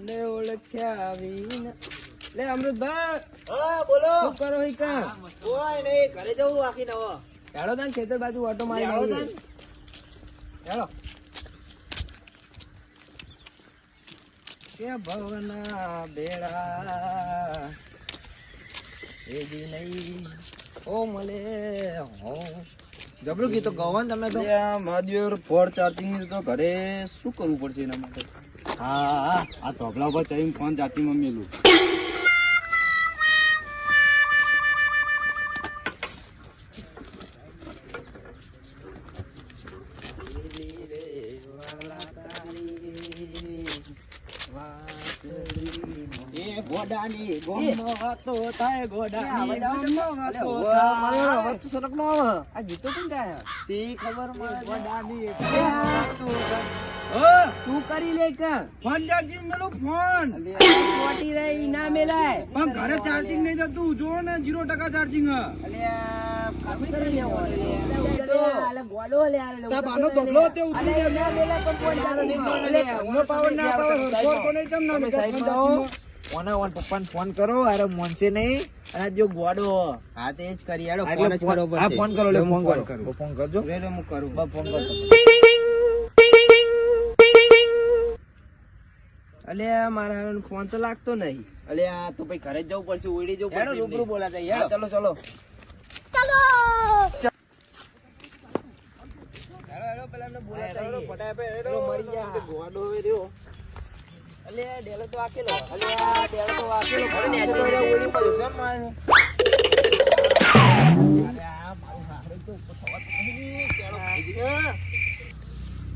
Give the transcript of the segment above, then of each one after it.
આને ઓળખ્યા વિના. લે અમૃતભાઈ. હા બોલો. શું કરો હી કા? કોઈ નહીં ઘરે જવું આખી નવો. હેડો તાન ખેતર બાજુ ઓટો મારી હેડો આવીએ. હેડો. કે ભવના બેડા એજી નહીં. ઓ મળે હો. જબરું ગીતો ગવન તમે તો? મહાદેવ ફોર ચાર્જિંગ તો ઘરે શું કરવું પડશે એના માટે? હા આ તબલા ઉપર ચડીને ફોન જાતી મમ્મી એ ગોડાની ગોમનો ગોડાની ગોમનો વાતો મારો અવાજ તો સરક નો આવે. આ ગીતો કોણ ગાય? સી ખબર મળે ગોડાની કરી લે કાં? ફોન ચાર્જિંગ મેલો ફોન. ચોટી રહી ના મેલાય. પણ ઘરે ચાર્જિંગ નહીં થતું. જો ને જીરો ટકા ચાર્જિંગ. તા બાનો ધોબલો તે ઉતરી જાય પાવર ના પાવર ફોર કોને કેમ ના મેં ફોન ચાર્જિંગ પપ્પાને ફોન કરો. અરે મોનસે નહીં. અને જો ગોડો. હા તે જ કરી. હેડો ફોન જ ફોન- કરો ફોન કરજો કરો. કરો. ફોન કરજો. રે રે કરું. ફોન કરજો અલે મારા ફોન તો લાગતો નહીં. અલે આ તો ભાઈ ઘરે જવું પડશે ઉડી જવું હેડો પડશે રૂબરૂ બોલાતા હા, ચલો ચલો. ચલો!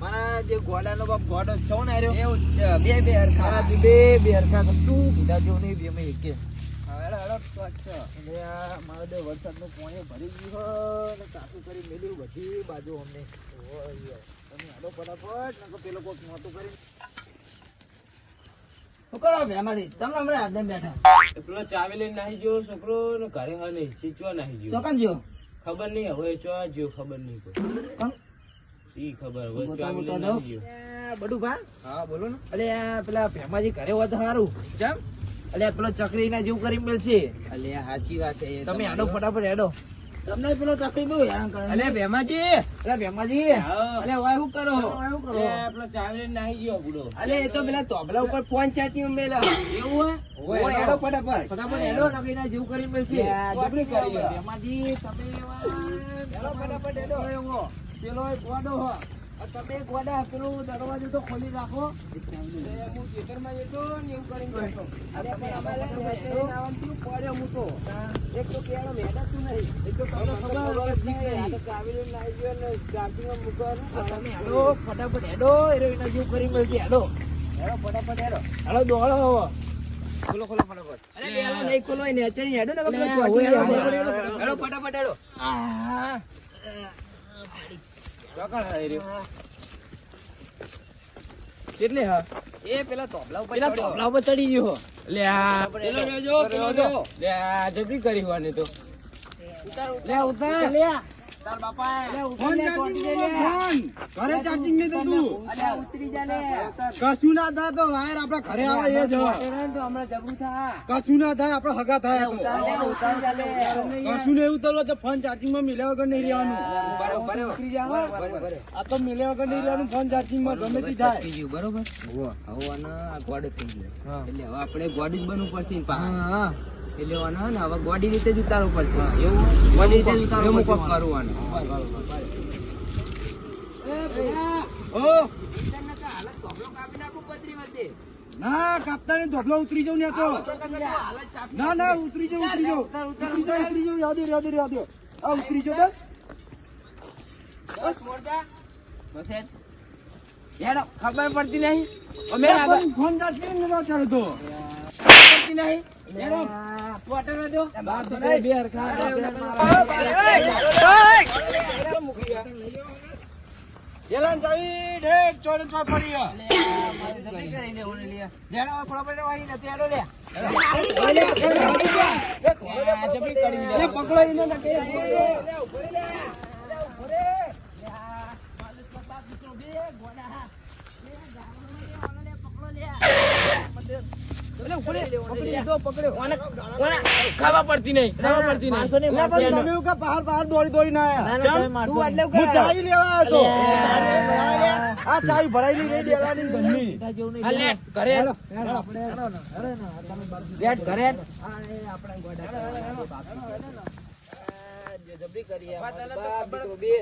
મરી જે ગોડાનો બાપ ગોડો છો ને હાર્યો. એવું છે. બે બે હરખા. મારાથી બે બે હરખા કશું કીધા જેવું નહીં બે મેં એકે. હેડો હેડો તો એટલે આ મારા બે વરસાદનું પાણી ભરી ગયું હો કાચું કરી મેલ્યું બધી બાજુ અમને. તમે હાલો ફટાફટ પેલો કોક મોટું કરી છોકરો કરો તમે હમણાં હાથે બેઠા. પેલો ચાવી લઈને નાહી ગયો છોકરો ને ઘરે સીચવા નાહી ગયો. ચોકન જો ખબર નહીં હવે ચો ગયો ખબર નહીં કોઈ. કોણ? ખબર હવે મોટા ચાવી મોટા લઈને દો. નાહી ગયો. એ, બડું ભા હા બોલો ને. અલે પેલા ભેમાજી ઘરે હોત સારું કેમ? અલે પેલો ચકરી ના જેવું કરી મેલશે. અલે સાચી વાત છે તમે તમારી ફટાફટ હેડો. તમને પેલો ચકરી બહુ હેરાન કરે. અલે ભેમાજી. અલે ભેમાજી. અલે ઓય શું કરો? શું કરો? પેલો ચાવી નાહી ગયો બુડો. અલે એ તો પેલા તોબલા ઉપર ફોન ચાચી મેલા. એવું હે ઓય હેડો ફટાફટ. ફટાફટ હેડો. નકરી ના જેવું કરી મેળશે લે, કરી? ભેમાજી તમે હેડો ફટાફટ હેડો. એવો. પેલો એક ગોડો હો. આ તમે ગોડા પેલો દરવાજો તો ખોલી રાખો એ હું ખેતરમાં જતો ને એવું કરીને બેઠો. અરે તમે અમારે પડ્યો હું. તો. એક તો પેલો મેદાતું નહીં. એક તો તમને ખબર હોય જ નહીં. આ તો ચાવી લઈને ગયો ને ચાર્જિંગમાં મૂકવાનું. હેડો, ફટાફટ હેડો. એરો એના જેવું કરી મળશે હેડો. હેડો ફટાફટ હેડો. હેડો દોડો હવે. ખોલો ખોલો ફટાફટ. અરે ડેલો નહીં ખોલો ને અત્યારે હેડો ને હેડો, ફટાફટ હેડો. ચોકણ હારી રહ્યો. કેટલે હા? એ પેલા તોબલા ઉપર પેલા ચડ્યો. તબલા ઉપર ચડી ગયો. લે આ. પેલો રહેજો, પેલો રહેજો. લે આ જબરી કરી હોવાની તો. ઉતાર લે તાર બાપા ફોન ચાર્જિંગ ફોન. ઘરે ચાર્જિંગ નહીં થતું અલે ઉતરી જા કશું ના થાય તો વાયર આપડા ઘરે આવે એ જ હમણાં જબરું થા. કશું ના થાય આપડે હગા થાય કશું નહીં ઉતરવો તો ફોન ચાર્જિંગમાં મિલ્યા વગર નહીં રહેવાનું. આ તો મિલ્યા વગર નહીં રહેવાનું ફોન ચાર્જિંગમાં ગમે તે થાય. થઈ ગયું, બરોબર. હવે આનો ગોડ થઈ ગયો. એટલે હવે આપણે ગોડ જ બનવું પડશે ને હવે રીતે જ ઉતારવું પડશે. એવું? રીતે જ ઉતારવું પડશે કરવાનું. ના કાપતા ને ધોબલો ઉતરી જાઉં ને તો. ના ના ઉતરી જાઉં ઉતરી જાઉં. ઉતરી જાઉં ઉતરી. જાઉં. યાદ યાદ યાદ આ ઉતરી જો બસ. બસ બસ. ખબર પડતી નહીં. અમે આ ફોન ચાલશે પડતી નહીં. જેલાન ચાવી ઢેક ચોડે ચોડ પડી લેણા પડા પડે વાહી નથી આડો લે પકડો લે પકડો ખાવા પડતી નહીં ખાવા પડતી નહીં. બહાર બહાર દોડી દોડી ના લેવા હતો. આ ચાવી ભરાઈ નહીં. દેવાની ઘરની લેટ ઘરે લેટ ઘરે આપણે બેજબરી કરી બે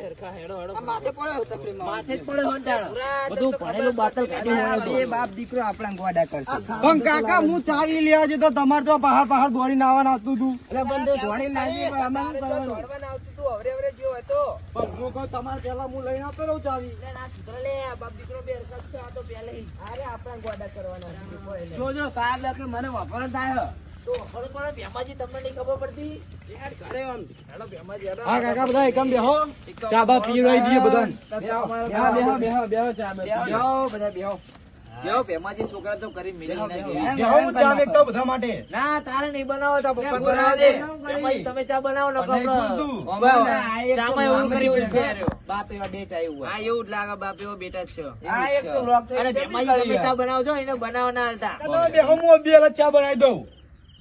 તમાર તો બહાર બહાર દોડીને આવવાનું આવતું હતું એટલે બંધો દોડીને તમારે દોડવાનું હું કહું તમારે પહેલા લઈને આવતો રહું ચાવી? દીકરો બે હરખા છે તો પહેલા આપણા ગોડા કરવાના. જોજો સાહેબ મને વફળ થાય એવું બાપ એવા બેટા એવું હા એવું જ લાગે બાપ એવો બેટા જ છે. તમે ચા બનાવજો એને બનાવના હતા. ચા બનાવી દઉં.